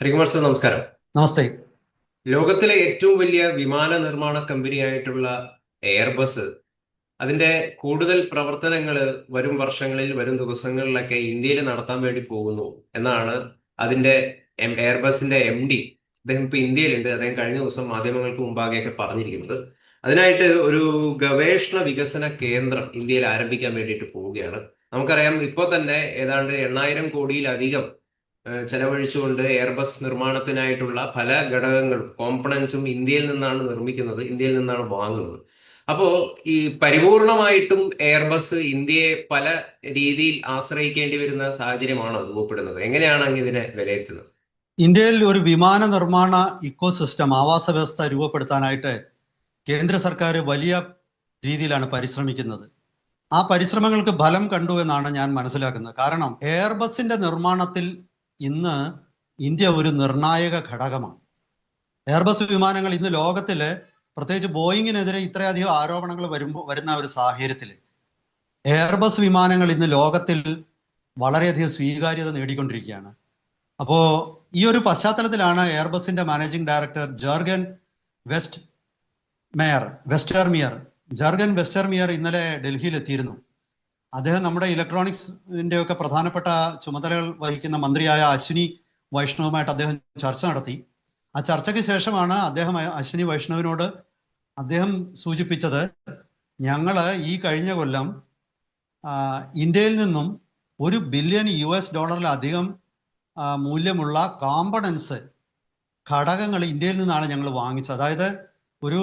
Harikumar sir നമസ്കാരം. നമസ്തേ. ലോകത്തിലെ ഏറ്റവും വലിയ വിമാന നിർമ്മാണ കമ്പനിയായിട്ടുള്ള എയർബസ് അതിന്റെ കൂടുതൽ പ്രവർത്തനങ്ങൾ വരും വർഷങ്ങളിൽ വരും ദിവസങ്ങളിലൊക്കെ ഇന്ത്യയിൽ നടത്താൻ വേണ്ടി പോകുന്നു എന്നാണ് അതിന്റെ എം- എയർബസിന്റെ എം ഡി അദ്ദേഹം ഇപ്പൊ ഇന്ത്യയിലുണ്ട്. അദ്ദേഹം കഴിഞ്ഞ ദിവസം മാധ്യമങ്ങൾക്ക് മുമ്പാകെയൊക്കെ പറഞ്ഞിരിക്കുന്നത്. അതിനായിട്ട് ഒരു ഗവേഷണ വികസന കേന്ദ്രം ഇന്ത്യയിൽ ആരംഭിക്കാൻ വേണ്ടിയിട്ട് പോവുകയാണ്. നമുക്കറിയാം ഇപ്പോൾ തന്നെ ഏതാണ്ട് എണ്ണായിരം കോടിയിലധികം ചെലവഴിച്ചുകൊണ്ട് എയർബസ് നിർമ്മാണത്തിനായിട്ടുള്ള പല ഘടകങ്ങളും കോമ്പണൻസും ഇന്ത്യയിൽ നിന്നാണ് നിർമ്മിക്കുന്നത് ഇന്ത്യയിൽ നിന്നാണ് വാങ്ങുന്നത്. അപ്പോൾ ഈ പരിപൂർണമായിട്ടും എയർബസ് ഇന്ത്യയെ പല രീതിയിൽ ആശ്രയിക്കേണ്ടി വരുന്ന സാഹചര്യമാണോ രൂപപ്പെടുന്നത്? എങ്ങനെയാണ് ഇതിനെ വിലയിരുത്തുന്നത്? ഇന്ത്യയിൽ ഒരു വിമാന നിർമ്മാണ ഇക്കോസിസ്റ്റം ആവാസ വ്യവസ്ഥ രൂപപ്പെടുത്താനായിട്ട് കേന്ദ്ര സർക്കാർ വലിയ രീതിയിലാണ് പരിശ്രമിക്കുന്നത്. ആ പരിശ്രമങ്ങൾക്ക് ഫലം കണ്ടു എന്നാണ് ഞാൻ മനസ്സിലാക്കുന്നത്. കാരണം എയർബസിന്റെ നിർമ്മാണത്തിൽ ഇന്ന് ഇന്ത്യ ഒരു നിർണായക ഘടകമാണ്. എയർബസ് വിമാനങ്ങൾ ഇന്ന് ലോകത്തിൽ പ്രത്യേകിച്ച് ബോയിങ്ങിനെതിരെ ഇത്രയധികം ആരോപണങ്ങൾ വരുമ്പോൾ വരുന്ന ഒരു സാഹചര്യത്തിൽ എയർബസ് വിമാനങ്ങൾ ഇന്ന് ലോകത്തിൽ വളരെയധികം സ്വീകാര്യത നേടിക്കൊണ്ടിരിക്കുകയാണ്. അപ്പോൾ ഈ ഒരു പശ്ചാത്തലത്തിലാണ് എയർബസിന്റെ managing director Jurgen West Meyer Westermeier Jurgen Westermeier ഇന്നലെ ഡൽഹിയിൽ എത്തിയിരുന്നു അദ്ദേഹം നമ്മുടെ ഇലക്ട്രോണിക്സിന്റെ ഒക്കെ പ്രധാനപ്പെട്ട ചുമതലകൾ വഹിക്കുന്ന മന്ത്രിയായ അശ്വിനി വൈഷ്ണവുമായിട്ട് അദ്ദേഹം ചർച്ച നടത്തി. ആ ചർച്ചയ്ക്ക് ശേഷമാണ് അദ്ദേഹം അശ്വിനി വൈഷ്ണവിനോട് അദ്ദേഹം സൂചിപ്പിച്ചത് ഞങ്ങൾ ഈ കഴിഞ്ഞ കൊല്ലം ഇന്ത്യയിൽ നിന്നും ഒരു ബില്യൺ യു എസ് ഡോളറിലധികം മൂല്യമുള്ള കോമ്പണൻസ് ഘടകങ്ങൾ ഇന്ത്യയിൽ നിന്നാണ് ഞങ്ങൾ വാങ്ങിച്ചത്. അതായത് ഒരു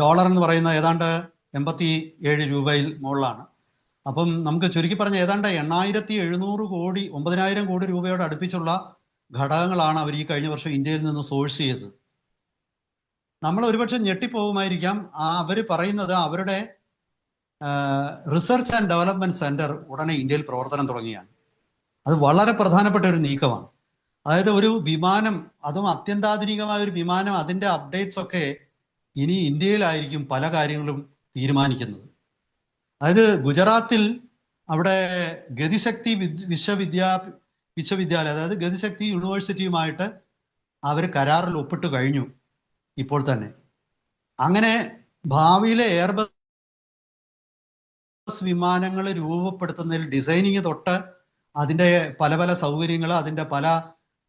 ഡോളർ എന്ന് പറയുന്ന ഏതാണ്ട് എൺപത്തി ഏഴ് രൂപയിൽ മുകളിലാണ്. അപ്പം നമുക്ക് ചുരുക്കി പറഞ്ഞ ഏതാണ്ട് എണ്ണായിരത്തി എഴുന്നൂറ് കോടി ഒമ്പതിനായിരം കോടി രൂപയോട് അടുപ്പിച്ചുള്ള ഘടകങ്ങളാണ് അവർ ഈ കഴിഞ്ഞ വർഷം ഇന്ത്യയിൽ നിന്ന് സോഴ്സ് ചെയ്തത്. നമ്മൾ ഒരുപക്ഷെ ഞെട്ടിപ്പോകുമായിരിക്കാം. അവർ പറയുന്നത് അവരുടെ റിസർച്ച് ആൻഡ് ഡെവലപ്മെന്റ് സെന്റർ ഉടനെ ഇന്ത്യയിൽ പ്രവർത്തനം തുടങ്ങിയാണ്. അത് വളരെ പ്രധാനപ്പെട്ട ഒരു നീക്കമാണ്. അതായത് ഒരു വിമാനം അതും അത്യന്താധുനികമായ ഒരു വിമാനം അതിന്റെ അപ്ഡേറ്റ്സ് ഒക്കെ ഇനി ഇന്ത്യയിലായിരിക്കും പല കാര്യങ്ങളും തീരുമാനിക്കുന്നത്. അതായത് ഗുജറാത്തിൽ അവിടെ ഗതിശക്തി വിദ്- വിശ്വവിദ്യാ വിശ്വവിദ്യാലയം അതായത് ഗതിശക്തി യൂണിവേഴ്സിറ്റിയുമായിട്ട് അവർ കരാറിൽ ഒപ്പിട്ട് കഴിഞ്ഞു ഇപ്പോൾ തന്നെ. അങ്ങനെ ഭാവിയിലെ എയർബസ് വിമാനങ്ങൾ രൂപപ്പെടുത്തുന്നതിൽ ഡിസൈനിങ് തൊട്ട് അതിന്റെ പല പല സൗകര്യങ്ങൾ അതിന്റെ പല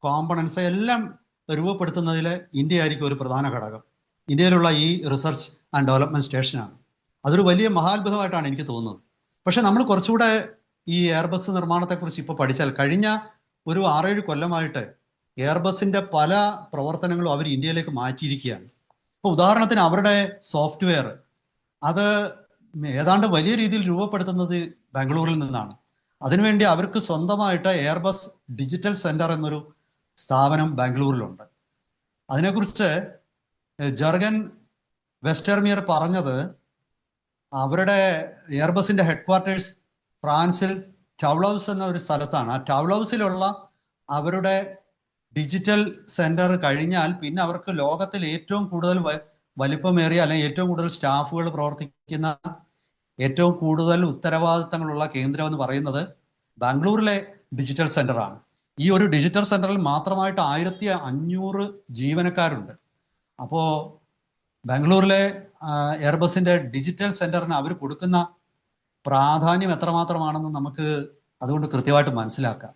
കോമ്പണൻസ് എല്ലാം രൂപപ്പെടുത്തുന്നതിൽ ഇന്ത്യ ആയിരിക്കും ഒരു പ്രധാന ഘടകം. ഇന്ത്യയിലുള്ള ഈ റിസർച്ച് ആൻഡ് ഡെവലപ്മെന്റ് സ്റ്റേഷനാണ് അതൊരു വലിയ മഹാത്ഭുതമായിട്ടാണ് എനിക്ക് തോന്നുന്നത്. പക്ഷെ നമ്മൾ കുറച്ചുകൂടെ ഈ എയർബസ് നിർമ്മാണത്തെക്കുറിച്ച് ഇപ്പോൾ പഠിച്ചാൽ കഴിഞ്ഞ ഒരു ആറേഴ് കൊല്ലമായിട്ട് എയർബസിന്റെ പല പ്രവർത്തനങ്ങളും അവർ ഇന്ത്യയിലേക്ക് മാറ്റിയിരിക്കുകയാണ്. ഇപ്പോൾ ഉദാഹരണത്തിന് അവരുടെ സോഫ്റ്റ്വെയർ അത് ഏതാണ്ട് വലിയ രീതിയിൽ രൂപപ്പെടുത്തുന്നത് ബാംഗ്ലൂരിൽ നിന്നാണ്. അതിനുവേണ്ടി അവർക്ക് സ്വന്തമായിട്ട് എയർബസ് ഡിജിറ്റൽ സെന്റർ എന്നൊരു സ്ഥാപനം ബാംഗ്ലൂരിലുണ്ട്. അതിനെക്കുറിച്ച് ജർഗൻ വെസ്റ്റർമിയർ പറഞ്ഞത് അവരുടെ എയർബസിന്റെ ഹെഡ്ക്വാർട്ടേഴ്സ് ഫ്രാൻസിൽ ടൗളൗസ് എന്ന ഒരു സ്ഥലത്താണ്. ആ ടൗളൗസിലുള്ള അവരുടെ ഡിജിറ്റൽ സെന്റർ കഴിഞ്ഞാൽ പിന്നെ അവർക്ക് ലോകത്തിൽ ഏറ്റവും കൂടുതൽ വലിപ്പമേറിയ അല്ലെങ്കിൽ ഏറ്റവും കൂടുതൽ സ്റ്റാഫുകൾ പ്രവർത്തിക്കുന്ന ഏറ്റവും കൂടുതൽ ഉത്തരവാദിത്തങ്ങളുള്ള കേന്ദ്രം എന്ന് പറയുന്നത് ബാംഗ്ലൂരിലെ ഡിജിറ്റൽ സെന്ററാണ്. ഈ ഒരു ഡിജിറ്റൽ സെന്ററിൽ മാത്രമായിട്ട് ആയിരത്തി അഞ്ഞൂറ് ജീവനക്കാരുണ്ട്. അപ്പോ ബാംഗ്ലൂരിലെ എയർബസിന്റെ ഡിജിറ്റൽ സെന്ററിന് അവർ കൊടുക്കുന്ന പ്രാധാന്യം എത്രമാത്രമാണെന്ന് നമുക്ക് അതുകൊണ്ട് കൃത്യമായിട്ട് മനസ്സിലാക്കാം.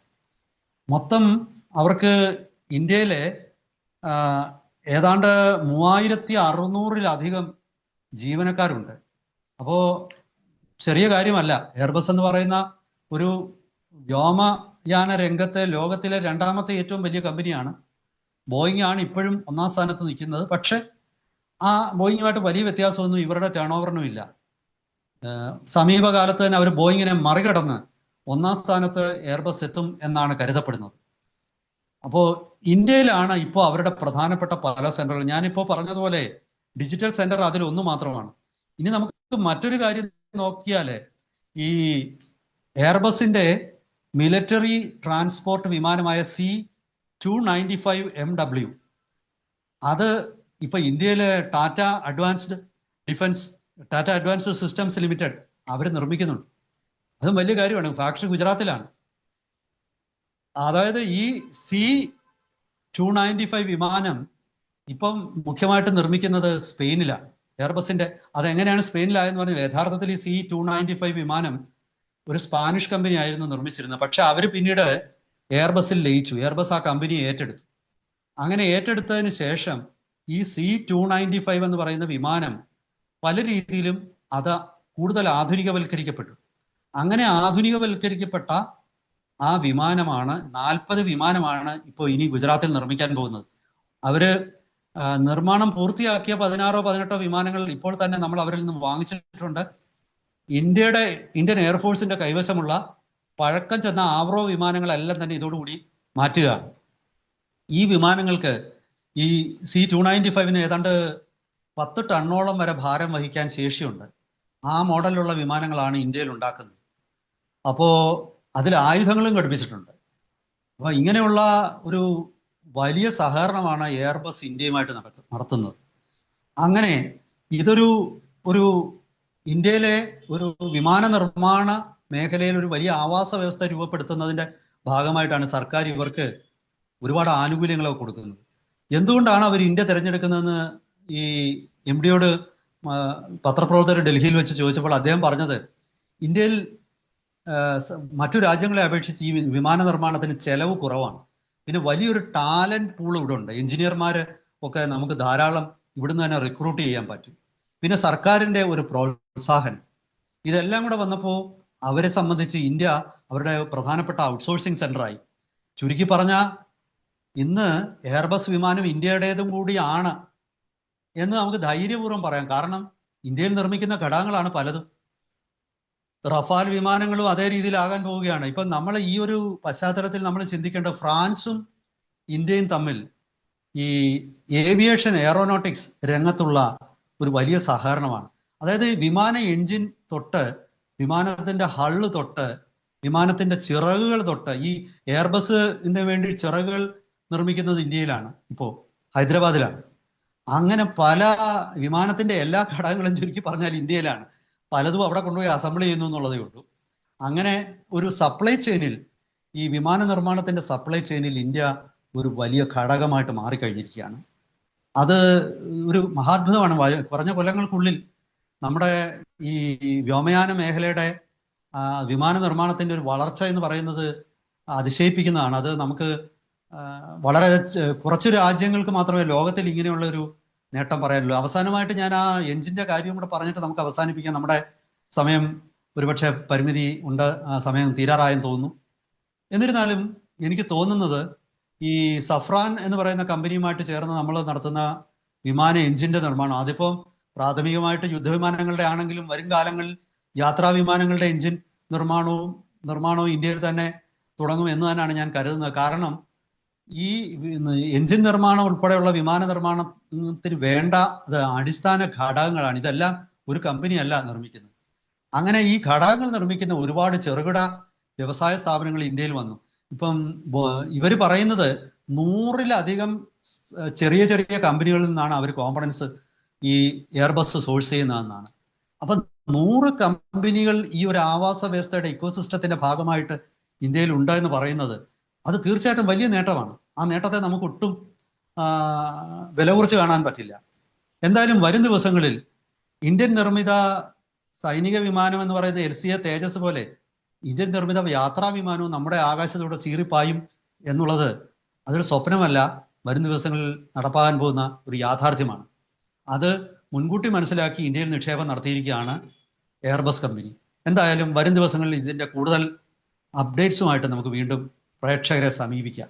മൊത്തം അവർക്ക് ഇന്ത്യയിലെ ഏതാണ്ട് മൂവായിരത്തി അറുന്നൂറിലധികം ജീവനക്കാരുണ്ട്. അപ്പോ ചെറിയ കാര്യമല്ല. എയർബസ് എന്ന് പറയുന്ന ഒരു വ്യോമയാന രംഗത്തെ ലോകത്തിലെ രണ്ടാമത്തെ ഏറ്റവും വലിയ കമ്പനിയാണ്. ബോയിങ് ആണ് ഇപ്പോഴും ഒന്നാം സ്ഥാനത്ത് നിൽക്കുന്നത്. പക്ഷെ ആ ബോയിങ്ങുമായിട്ട് വലിയ വ്യത്യാസമൊന്നും ഇവരുടെ ടേൺ ഓവറിനും ഇല്ല സമീപകാലത്ത് തന്നെ അവർ ബോയിങ്ങിനെ മറികടന്ന് ഒന്നാം സ്ഥാനത്ത് എയർബസ് എത്തും എന്നാണ് കരുതപ്പെടുന്നത്. അപ്പോൾ ഇന്ത്യയിലാണ് ഇപ്പോൾ അവരുടെ പ്രധാനപ്പെട്ട പല സെന്ററുകൾ ഞാനിപ്പോൾ പറഞ്ഞതുപോലെ ഡിജിറ്റൽ സെന്റർ അതിൽ ഒന്ന് മാത്രമാണ്. ഇനി നമുക്ക് മറ്റൊരു കാര്യം നോക്കിയാൽ ഈ എയർബസിന്റെ military transport വിമാനമായ C two ninety five M W അത് ഇപ്പൊ ഇന്ത്യയിലെ Tata advanced defence Tata advanced systems limited അവർ നിർമ്മിക്കുന്നുണ്ട്. അതും വലിയ കാര്യമാണ്. ഫാക്ടറി ഗുജറാത്തിലാണ്. അതായത് ഈ സി ടു നയന്റി ഫൈവ് വിമാനം ഇപ്പം മുഖ്യമായിട്ട് നിർമ്മിക്കുന്നത് സ്പെയിനിലാണ്. എയർബസിന്റെ അതെങ്ങനെയാണ് സ്പെയിനിലായെന്ന് പറഞ്ഞാൽ യഥാർത്ഥത്തിൽ ഈ സി ടു നയന്റി ഫൈവ് വിമാനം ഒരു സ്പാനിഷ് കമ്പനി ആയിരുന്നു നിർമ്മിച്ചിരുന്നത്. പക്ഷെ അവർ പിന്നീട് എയർബസിൽ ലയിച്ചു. എയർബസ് ആ കമ്പനി ഏറ്റെടുത്തു. അങ്ങനെ ഏറ്റെടുത്തതിന് ശേഷം ഈ സി ടു നയന്റി ഫൈവ് എന്ന് പറയുന്ന വിമാനം പല രീതിയിലും അത് കൂടുതൽ ആധുനികവൽക്കരിക്കപ്പെട്ടു. അങ്ങനെ ആധുനികവൽക്കരിക്കപ്പെട്ട ആ വിമാനമാണ് നാൽപ്പത് വിമാനമാണ് ഇപ്പോൾ ഇനി ഗുജറാത്തിൽ നിർമ്മിക്കാൻ പോകുന്നത്. അവർ നിർമ്മാണം പൂർത്തിയാക്കിയ പതിനാറോ പതിനെട്ടോ വിമാനങ്ങൾ ഇപ്പോൾ തന്നെ നമ്മൾ അവരിൽ നിന്ന് വാങ്ങിച്ചിട്ടുണ്ട്. ഇന്ത്യയുടെ ഇന്ത്യൻ എയർഫോഴ്സിന്റെ കൈവശമുള്ള പഴക്കം ചെന്ന ആവറോ വിമാനങ്ങളെല്ലാം തന്നെ ഇതോടുകൂടി മാറ്റുകയാണ്. ഈ വിമാനങ്ങൾക്ക് ഈ സി ടു നയന്റി ഫൈവിന് ഏതാണ്ട് പത്ത് ടണ്ണോളം വരെ ഭാരം വഹിക്കാൻ ശേഷിയുണ്ട്. ആ മോഡലിലുള്ള വിമാനങ്ങളാണ് ഇന്ത്യയിൽ ഉണ്ടാക്കുന്നത് അപ്പോൾ അതിൽ ആയുധങ്ങളും ഘടിപ്പിച്ചിട്ടുണ്ട്. അപ്പോൾ ഇങ്ങനെയുള്ള ഒരു വലിയ സഹകരണമാണ് എയർബസ് ഇന്ത്യയുമായിട്ട് നടക്ക നടത്തുന്നത്. അങ്ങനെ ഇതൊരു ഒരു ഇന്ത്യയിലെ ഒരു വിമാന നിർമ്മാണ മേഖലയിൽ ഒരു വലിയ ആവാസ വ്യവസ്ഥ രൂപപ്പെടുത്തുന്നതിന്റെ ഭാഗമായിട്ടാണ് സർക്കാർ ഇവർക്ക് ഒരുപാട് ആനുകൂല്യങ്ങളൊക്കെ കൊടുക്കുന്നത്. എന്തുകൊണ്ടാണ് അവർ ഇന്ത്യ തിരഞ്ഞെടുക്കുന്നതെന്ന് ഈ എം ഡിയോട് പത്രപ്രവർത്തകർ ഡൽഹിയിൽ വെച്ച് ചോദിച്ചപ്പോൾ അദ്ദേഹം പറഞ്ഞത് ഇന്ത്യയിൽ മറ്റു രാജ്യങ്ങളെ അപേക്ഷിച്ച് ഈ വിമാന നിർമ്മാണത്തിന് ചെലവ് കുറവാണ്. പിന്നെ വലിയൊരു ടാലന്റ് പൂൾ ഇവിടെ ഉണ്ട്. എഞ്ചിനീയർമാർ ഒക്കെ നമുക്ക് ധാരാളം ഇവിടുന്ന് തന്നെ റിക്രൂട്ട് ചെയ്യാൻ പറ്റും. പിന്നെ സർക്കാരിന്റെ ഒരു പ്രോത്സാഹനം. ഇതെല്ലാം കൂടെ വന്നപ്പോൾ അവരെ സംബന്ധിച്ച് ഇന്ത്യ അവരുടെ പ്രധാനപ്പെട്ട ഔട്ട്സോഴ്സിംഗ് സെന്ററായി ചുരുക്കി പറഞ്ഞ ഇന്ന് എയർബസ് വിമാനം ഇന്ത്യയുടേതും കൂടിയാണ് എന്ന് നമുക്ക് ധൈര്യപൂർവം പറയാം. കാരണം ഇന്ത്യയിൽ നിർമ്മിക്കുന്ന ഘടകങ്ങളാണ് പലതും. റഫാൽ വിമാനങ്ങളും അതേ രീതിയിലാകാൻ പോവുകയാണ്. ഇപ്പൊ നമ്മൾ ഈ ഒരു പശ്ചാത്തലത്തിൽ നമ്മൾ ചിന്തിക്കേണ്ട ഫ്രാൻസും ഇന്ത്യയും തമ്മിൽ ഈ ഏവിയേഷൻ എയറോനോട്ടിക്സ് രംഗത്തുള്ള ഒരു വലിയ സഹകരണമാണ്. അതായത് വിമാന എഞ്ചിൻ തൊട്ട് വിമാനത്തിന്റെ ഹള്ള് തൊട്ട് വിമാനത്തിന്റെ ചിറകുകൾ തൊട്ട് ഈ എയർബസിന് വേണ്ടി ചിറകുകൾ നിർമ്മിക്കുന്നത് ഇന്ത്യയിലാണ്. ഇപ്പോൾ ഹൈദരാബാദിലാണ്. അങ്ങനെ പല വിമാനത്തിന്റെ എല്ലാ ഘടകങ്ങളും ചുരുക്കി പറഞ്ഞാൽ ഇന്ത്യയിലാണ്. പലതും അവിടെ കൊണ്ടുപോയി അസംബിൾ ചെയ്യുന്നു എന്നുള്ളതേ ഉള്ളൂ. അങ്ങനെ ഒരു സപ്ലൈ ചെയിനിൽ ഈ വിമാന നിർമ്മാണത്തിന്റെ സപ്ലൈ ചെയിനിൽ ഇന്ത്യ ഒരു വലിയ ഘടകമായിട്ട് മാറിക്കഴിഞ്ഞിരിക്കുകയാണ്. അത് ഒരു മഹാത്ഭുതമാണ്. കുറഞ്ഞ കൊല്ലങ്ങൾക്കുള്ളിൽ നമ്മുടെ ഈ വ്യോമയാന മേഖലയുടെ വിമാന നിർമ്മാണത്തിന്റെ ഒരു വളർച്ച എന്ന് പറയുന്നത് അതിശയിപ്പിക്കുന്നതാണ്. അത് നമുക്ക് വളരെ കുറച്ച് രാജ്യങ്ങൾക്ക് മാത്രമേ ലോകത്തിൽ ഇങ്ങനെയുള്ള ഒരു നേട്ടം പറയാനുള്ളൂ. അവസാനമായിട്ട് ഞാൻ ആ എഞ്ചിന്റെ കാര്യം കൂടെ പറഞ്ഞിട്ട് നമുക്ക് അവസാനിപ്പിക്കാം. നമ്മുടെ സമയം ഒരുപക്ഷെ പരിമിതി ഉണ്ട് ആ സമയം തീരാറായെന്ന് തോന്നുന്നു. എന്നിരുന്നാലും എനിക്ക് തോന്നുന്നത് ഈ സഫ്രാൻ എന്ന് പറയുന്ന കമ്പനിയുമായിട്ട് ചേർന്ന് നമ്മൾ നടത്തുന്ന വിമാന എഞ്ചിന്റെ നിർമ്മാണം അതിപ്പോ പ്രാഥമികമായിട്ട് യുദ്ധവിമാനങ്ങളുടെ ആണെങ്കിലും വരും കാലങ്ങളിൽ യാത്രാ വിമാനങ്ങളുടെ എഞ്ചിൻ നിർമ്മാണവും നിർമ്മാണവും ഇന്ത്യയിൽ തന്നെ തുടങ്ങും എന്ന് തന്നെയാണ് ഞാൻ കരുതുന്നത്. കാരണം ഈ എഞ്ചിൻ നിർമ്മാണം ഉൾപ്പെടെയുള്ള വിമാന നിർമ്മാണത്തിന് വേണ്ട അടിസ്ഥാന ഘടകങ്ങളാണ്. ഇതെല്ലാം ഒരു കമ്പനി അല്ല നിർമ്മിക്കുന്നത്. അങ്ങനെ ഈ ഘടകങ്ങൾ നിർമ്മിക്കുന്ന ഒരുപാട് ചെറുകിട വ്യവസായ സ്ഥാപനങ്ങൾ ഇന്ത്യയിൽ വന്നു. ഇപ്പം ഇവർ പറയുന്നത് നൂറിലധികം ചെറിയ ചെറിയ കമ്പനികളിൽ നിന്നാണ് അവർ കോമ്പണൻസ് ഈ എയർബസ് സോഴ്സ് ചെയ്യുന്നതെന്നാണ്. അപ്പൊ നൂറ് കമ്പനികൾ ഈ ഒരു ആവാസ വ്യവസ്ഥയുടെ ഇക്കോസിസ്റ്റത്തിന്റെ ഭാഗമായിട്ട് ഇന്ത്യയിൽ ഉണ്ട് എന്ന് പറയുന്നത് അത് തീർച്ചയായിട്ടും വലിയ നേട്ടമാണ്. ആ നേട്ടത്തെ നമുക്ക് ഒട്ടും വില കുറച്ച് കാണാൻ പറ്റില്ല. എന്തായാലും വരും ദിവസങ്ങളിൽ ഇന്ത്യൻ നിർമ്മിത സൈനിക വിമാനം എന്ന് പറയുന്ന എൽ സി എ തേജസ് പോലെ ഇന്ത്യൻ നിർമ്മിത യാത്രാ വിമാനവും നമ്മുടെ ആകാശത്തൂടെ ചീറിപ്പായും എന്നുള്ളത് അതൊരു സ്വപ്നമല്ല. വരും ദിവസങ്ങളിൽ നടപ്പാകാൻ പോകുന്ന ഒരു യാഥാർത്ഥ്യമാണ്. അത് മുൻകൂട്ടി മനസ്സിലാക്കി ഇന്ത്യയിൽ നിക്ഷേപം നടത്തിയിരിക്കുകയാണ് എയർബസ് കമ്പനി. എന്തായാലും വരും ദിവസങ്ങളിൽ ഇതിന്റെ കൂടുതൽ അപ്ഡേറ്റ്സുമായിട്ട് നമുക്ക് വീണ്ടും പ്രേക്ഷകരെ സമീപിക്കാം.